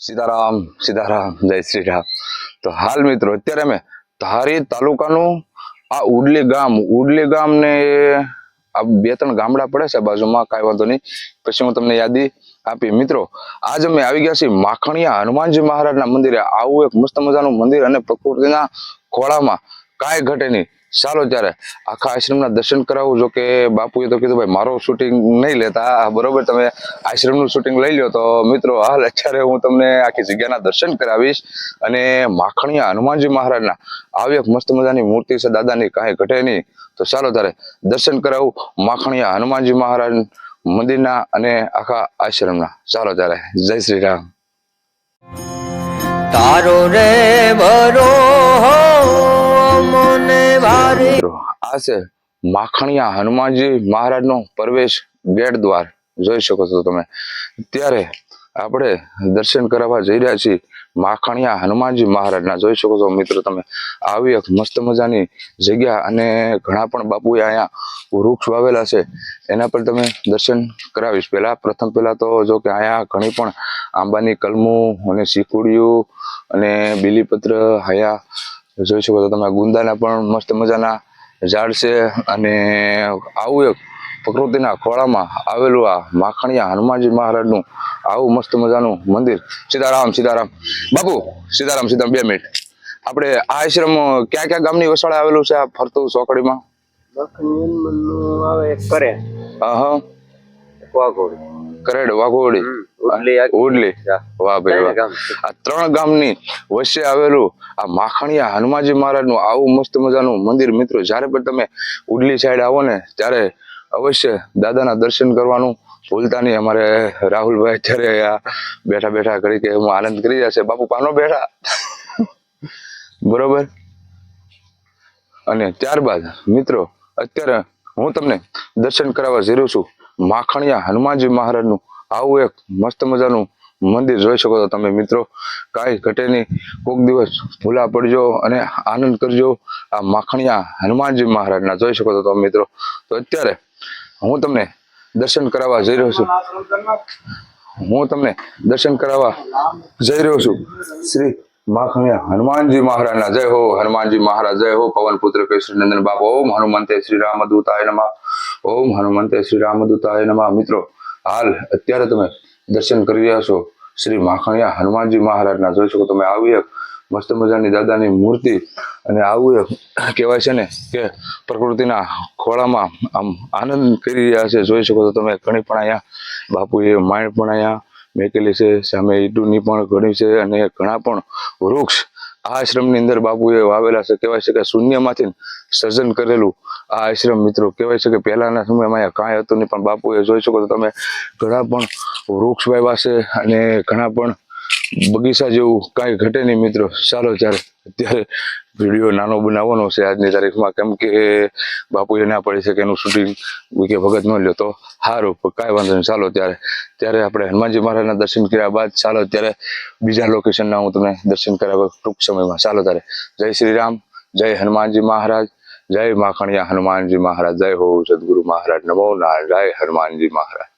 સીતારામ સીતારામ, જય શ્રી રામ. તો હાલ મિત્રો, અત્યારે અમે ધારી તાલુકાનું આ ઉડલી ગામ ઉડલી ગામ ને આ બે ત્રણ ગામડા પડે છે બાજુમાં, કાંઈ વાંધો નહીં. પછી હું તમને યાદી આપી મિત્રો, આજ અમે આવી ગયા છીએ માખણીયા હનુમાનજી મહારાજના મંદિરે. આવું એક મસ્ત મજાનું મંદિર અને પ્રકૃતિના ખોળામાં. કાંઈ ઘટે નહીં. ચાલો ત્યારે આખા આશ્રમના દર્શન કરાવું. જો કે બાપુએ તો કીધું, ભાઈ, મારો શૂટિંગ નહીં લેતા. બરોબર, તમે આશ્રમનું શૂટિંગ લઈ લો તો મિત્રો, હાલ અત્યારે હું તમને આખી જગ્યાના દર્શન કરાવીશ અને માખણીયા હનુમાનજી મહારાજના આવી એક મસ્ત મજાની મૂર્તિ છે, દાદાની કાંઈ ઘટે નહીં. તો ચાલો ત્યારે દર્શન કરાવું માખણીયા હનુમાનજી મહારાજ મંદિરના અને આખા આશ્રમના. ચાલો ત્યારે, જય શ્રી રામ. તારો રે બરો માખણીયા હનુમાનજી મહારાજનો પ્રવેશ ગેટ દ્વાર. જોઈ શકો છો તમે. ત્યારે આપણે દર્શન કરાવવા જઈ રહ્યા છીએ માખણિયા હનુમાનજી મહારાજના. જોઈ શકો છો મિત્રો તમે, આવી એક મસ્ત મજાની જગ્યા અને ઘણા પણ બાપુએ અહીંયા વૃક્ષ વાવેલા છે. એના પર તમે દર્શન કરાવીશ. પહેલા, પ્રથમ પહેલા તો જો કે અહીંયા ઘણી પણ આંબાની કલમો અને શીકુડીઓ અને બીલીપત્ર અહીંયા જોઈ શકો છો તમે ગુંદાના પણ મસ્ત મજાના ઝાડ છે અને આવું એક પ્રકૃતિના ખોળામાં આવેલું આ માખણીયા હનુમાનજી મહારાજનું આવું મસ્ત મજાનું મંદિર. સીતારામ સીતારામ. બાપુ સીતારામ સીતારામ બે મિનિટ. આપણે આ આશ્રમ ક્યાં ક્યાં ગામની વસાળે આવેલું છે આ ફરતું ચોકડીમાં આવે કરે હા વાઘોડ. કરેડ વાઘોડી. ઉડલી? વાહ ભાઈ વાહ. આ ત્રણ ગામની વચ્ચે આવેલું આ માખણીયા હનુમાનજી મહારાજનું આવું મસ્ત મજાનું મંદિર મિત્રો જ્યારે પણ તમે ઉડલી સાઈડ આવો ને ત્યારે અવશ્ય દાદાના દર્શન કરવાનું ભૂલતા નહીં. અમારે રાહુલભાઈ અત્યારે આ બેઠા બેઠા કરી કે હું આનંદ કરી રહ્યા છે. બાપુ પાનો બેઠા. બરોબર? અને ત્યારબાદ મિત્રો અત્યારે હું તમને દર્શન કરાવવા જરૂર છું. માખણીયા હનુમાનજી મહારાજનું આવું એક મસ્ત મજાનું મંદિર જોઈ શકો છો તમે મિત્રો. કાંઈ ઘટે નહીં. કોઈક દિવસ ભૂલા પડજો અને આનંદ કરજો. આ માખણિયા હનુમાનજી મહારાજના જોઈ શકો છો તમે મિત્રો. તો અત્યારે હું તમને દર્શન કરાવવા જઈ રહ્યો છું. હું તમને દર્શન કરાવવા જઈ રહ્યો છું. શ્રી માખણીયા હનુમાનજી મહારાજના જય હો, હનુમાનજી મહારાજ જય હો, પવન પુત્ર કૃષ્ણનંદન બાપ. ઓમ હનુમંતે શ્રી રામદૂતાય નમઃ. ઓમ હનુમંતે શ્રી રામદૂતાય નમઃ. મિત્રો હાલ અત્યારે તમે દર્શન કરી રહ્યા છો શ્રી માખણિયા હનુમાનજી મહારાજના. જોઈ શકો તમે આવી એક મસ્ત મજાની દાદાની મૂર્તિ અને આવું એક કહેવાય છે ને કે પ્રકૃતિના ખોળામાં આમ આનંદ કરી રહ્યા છે. જોઈ શકો તો તમે ઘણી પણ અહીંયા બાપુએ માણ પણ અહીંયા મેકેલી છે. સામે ઈડુની પણ ઘણી છે અને ઘણા પણ વૃક્ષ આશ્રમની અંદર બાપુએ વાવેલા છે. કહેવાય છે કે શૂન્યમાંથી સર્જન કરેલું આ આશ્રમ મિત્રો. કહેવાય છે કે પહેલાના સમયમાં અહીંયા કાંઈ હતું નહીં, પણ બાપુએ જોઈ શકો તો તમે ઘણા પણ વૃક્ષ વાવ્યા છે અને ઘણા પણ બગીચા જેવું કાંઈ ઘટે નહીં મિત્રો. ચાલો ત્યારે અત્યારે વીડિયો નાનો બનાવવાનો છે. આજની તારીખમાં કેમ કે બાપુએ ના પડી શકે એનું શૂટિંગ વિકે ભગત ન લ્યો તો સારું કાંઈ વાંધો નહીં. ચાલો ત્યારે ત્યારે આપણે હનુમાનજી મહારાજના દર્શન કર્યા બાદ ચાલો ત્યારે બીજા લોકેશનના હું તમને દર્શન કરાવ્યો ટૂંક સમયમાં. ચાલો ત્યારે. જય શ્રી રામ, જય હનુમાનજી મહારાજ, જય માખણિયા હનુમાનજી મહારાજ, જય હો સદગુરુ મહારાજ, નમો નારાયણ હનુમાનજી મહારાજ.